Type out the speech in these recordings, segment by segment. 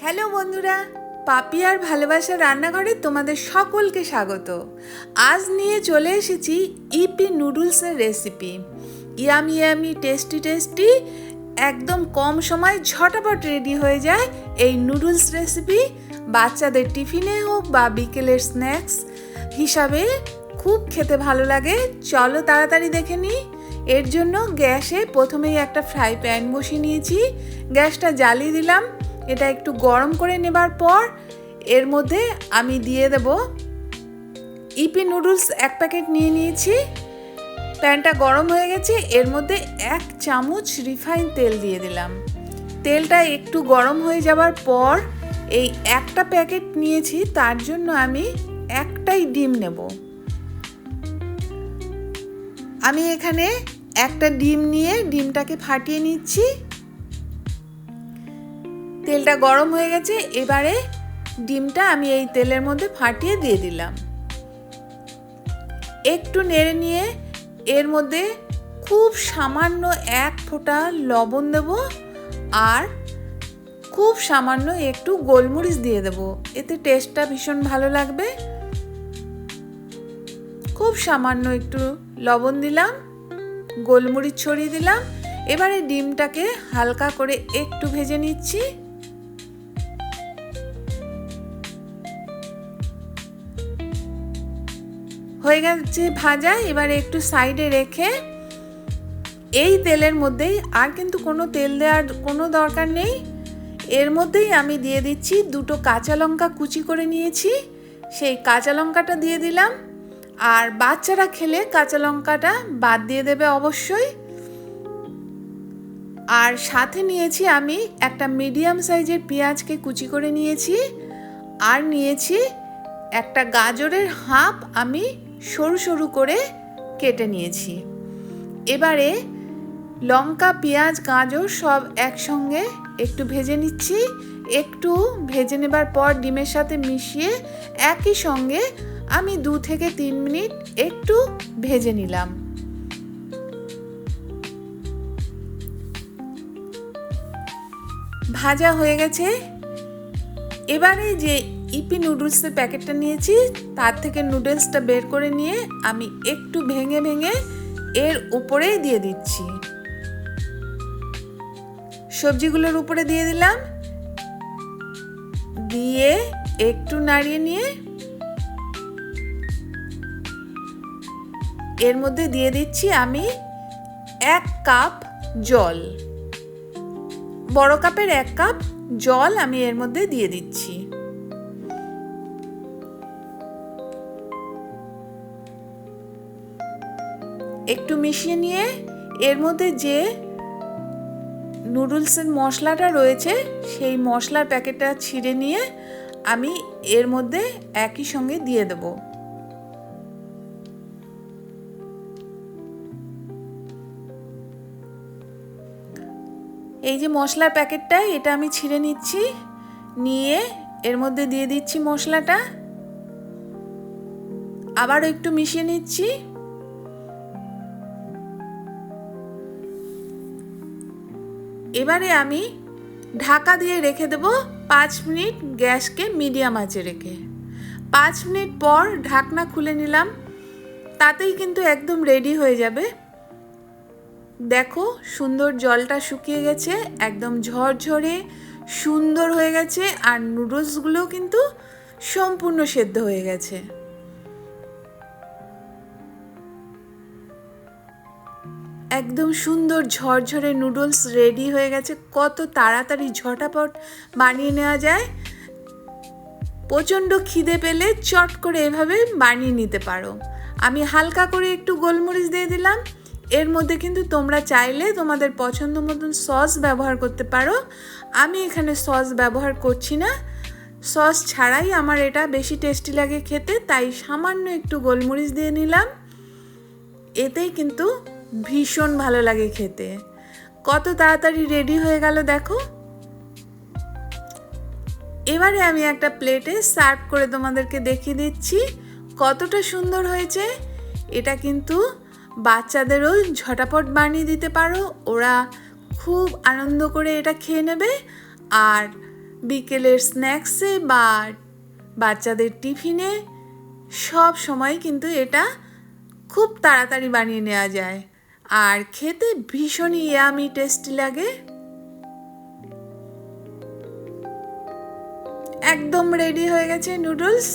Hello বন্ধুরা, পাপিয়ার ভালোবাসা রান্নাঘরে তোমাদের সকলকে স্বাগত। আজ নিয়ে চলে এসেছি ইপি নুডলসের recipe. Yummy yummy, tasty tasty, একদম কম সময় ঝটাপট রেডি হয়ে যায় এই নুডলস রেসিপি। বাচ্চাদের টিফিনে হোক বা বিকেলের স্ন্যাক্স হিসাবে খুব খেতে ভালো লাগে। চলো তাড়াতাড়ি দেখে নিই। এর জন্য গ্যাসে প্রথমেই একটা ফ্রাই প্যান বসিয়ে নিয়েছি। গ্যাসটা জ্বালিয়ে দিলাম। এটা একটু গরম করে নেবার পর এর মধ্যে আমি দিয়ে দেব ইপি নুডলস এক প্যাকেট নিয়ে নিয়েছি। প্যানটা গরম হয়ে গেছে, এর মধ্যে এক চামচ রিফাইন তেল দিয়ে দিলাম। তেলটা একটু গরম হয়ে যাবার পর এই একটা প্যাকেট নিয়েছি, তার জন্য আমি একটাই ডিম নেব। আমি এখানে একটা ডিম নিয়ে ডিমটাকে ফাটিয়ে নিচ্ছি। তেলটা গরম হয়ে গেছে, এবারে ডিমটা আমি এই তেলের মধ্যে ফাটিয়ে দিয়ে দিলাম। একটু নেড়ে নিয়ে এর মধ্যে খুব সামান্য এক ফোঁটা লবণ দেব আর খুব সামান্য একটু গোলমরিচ দিয়ে দেব। এতে টেস্টটা ভীষণ ভালো লাগবে। খুব সামান্য একটু লবণ দিলাম, গোলমরিচ ছড়িয়ে দিলাম। এবারে ডিমটাকে হালকা করে একটু ভেজে নিচ্ছি। হয়ে গেছে ভাজা, এবারে একটু সাইডে রেখে এই তেলের মধ্যেই আর কিন্তু কোনো তেল দেওয়ার কোনো দরকার নেই। এর মধ্যেই আমি দিয়ে দিচ্ছি দুটো কাঁচা লঙ্কা কুচি করে নিয়েছি, সেই কাঁচা লঙ্কাটা দিয়ে দিলাম। আর বাচ্চারা খেলে কাঁচা লঙ্কাটা বাদ দিয়ে দেবে অবশ্যই। আর সাথে নিয়েছি আমি একটা মিডিয়াম সাইজের পেঁয়াজকে কুচি করে নিয়েছি। আর নিয়েছি একটা গাজরের হাফ আমি সরু সরু করে কেটে নিয়েছি। এবারে লঙ্কা, পেঁয়াজ, গাজর সব একসঙ্গে একটু ভেজে নিচ্ছি। একটু ভেজে নেবার পর ডিমের সাথে মিশিয়ে একই সঙ্গে আমি দু থেকে তিন মিনিট একটু ভেজে নিলাম। ভাজা হয়ে গেছে। এবারে যে ইপি নুডলসের প্যাকেটটা নিয়েছি, তার থেকে নুডলসটা বের করে নিয়ে আমি একটু ভেঙে ভেঙে এর উপরেই দিয়ে দিচ্ছি। সবজিগুলোর উপরে দিয়ে দিলাম। দিয়ে একটু নাড়িয়ে নিয়ে এর মধ্যে দিয়ে দিচ্ছি আমি এক কাপ জল। বড় কাপের এক কাপ জল আমি এর মধ্যে দিয়ে দিচ্ছি। মিশিয়ে নিয়ে এর মধ্যে যে নুডলসের মশলাটা রয়েছে, সেই মশলার প্যাকেটটা ছিঁড়ে নিয়ে আমি এর মধ্যে একই সঙ্গে দিয়ে দেব। এই যে মশলার প্যাকেটটা, এটা আমি ছিঁড়ে নিচ্ছি, নিয়ে এর মধ্যে দিয়ে দিচ্ছি মশলাটা। আবারও একটু মিশিয়ে নিচ্ছি। এবারে আমি ঢাকা দিয়ে রেখে দেব পাঁচ মিনিট গ্যাসকে মিডিয়াম আঁচে রেখে। পাঁচ মিনিট পর ঢাকনা খুলে নিলাম। তাতেই কিন্তু একদম রেডি হয়ে যাবে। দেখো, সুন্দর জলটা শুকিয়ে গেছে, একদম ঝরঝরে, সুন্দর হয়ে গেছে, আর নুডলসগুলো কিন্তু সম্পূর্ণ সেদ্ধ হয়ে গেছে। একদম সুন্দর ঝরঝরে নুডলস রেডি হয়ে গেছে। কত তাড়াতাড়ি ঝটাপট বানিয়ে নেওয়া যায়। প্রচণ্ড খিদে পেলে চট করে এভাবে বানিয়ে নিতে পারো। আমি হালকা করে একটু গোলমরিচ দিয়ে দিলাম। এর মধ্যে কিন্তু তোমরা চাইলে তোমাদের পছন্দ মতন সস ব্যবহার করতে পারো। আমি এখানে সস ব্যবহার করছি না। সস ছাড়াই আমার এটা বেশি টেস্টি লাগে খেতে, তাই সামান্য একটু গোলমরিচ দিয়ে নিলাম। এতেই কিন্তু ভীষণ ভালো লাগে খেতে। কত তাড়াতাড়ি রেডি হয়ে গেল দেখো। এবারে আমি একটা প্লেটে সার্ভ করে তোমাদেরকে দেখিয়ে দিচ্ছি, কতটা সুন্দর হয়েছে। এটা কিন্তু বাচ্চাদেরও ঝটাপট বানিয়ে দিতে পারো, ওরা খুব আনন্দ করে এটা খেয়ে নেবে। আর বিকেলের স্ন্যাক্সে বা বাচ্চাদের টিফিনে সব সময় কিন্তু এটা খুব তাড়াতাড়ি বানিয়ে নেওয়া যায়। আর খেতে ভীষণ ইয়ামি টেস্টি লাগে। একদম রেডি হয়ে গেছে নুডলস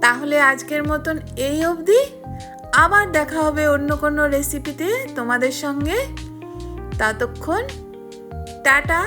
তাহলে আজকের মতন এই অবধি। আবার দেখা হবে অন্য কোনো রেসিপিতে তোমাদের সঙ্গে। ততক্ষণ টাটা।